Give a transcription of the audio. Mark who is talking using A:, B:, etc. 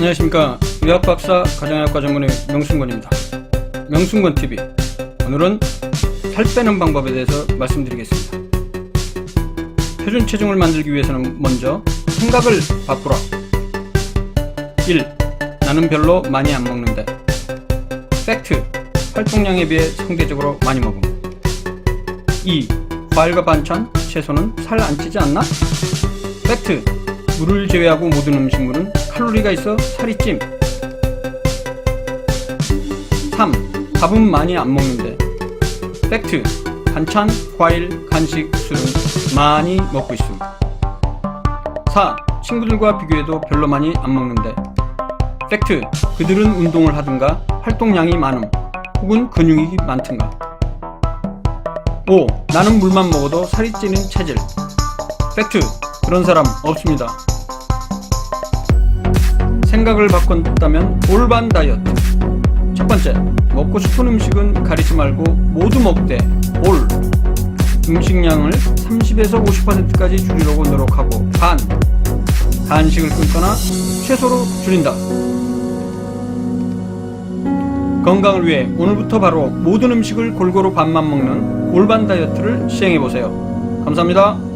A: 안녕하십니까 의학박사 가정의학과 전문의 명순권입니다 명순권TV 오늘은 살 빼는 방법에 대해서 말씀드리겠습니다 표준 체중을 만들기 위해서는 먼저 생각을 바꾸라 1. 나는 별로 많이 안 먹는데 팩트 활동량에 비해 상대적으로 많이 먹음 2. 과일과 반찬, 채소는 살 안 찌지 않나? 팩트 물을 제외하고 모든 음식물은 칼로리가 있어 살이 찜. 3. 밥은 많이 안 먹는데. 팩트. 반찬, 과일, 간식, 술은 많이 먹고 있음. 4. 친구들과 비교해도 별로 많이 안 먹는데. 팩트. 그들은 운동을 하든가 활동량이 많음. 혹은 근육이 많든가. 5. 나는 물만 먹어도 살이 찌는 체질. 팩트. 그런 사람 없습니다. 생각을 바꿨다면 올반 다이어트. 첫 번째, 먹고 싶은 음식은 가리지 말고 모두 먹되 올. 음식량을 30에서 50%까지 줄이려고 노력하고 반. 간식을 끊거나 최소로 줄인다. 건강을 위해 오늘부터 바로 모든 음식을 골고루 반만 먹는 올반 다이어트를 시행해 보세요. 감사합니다.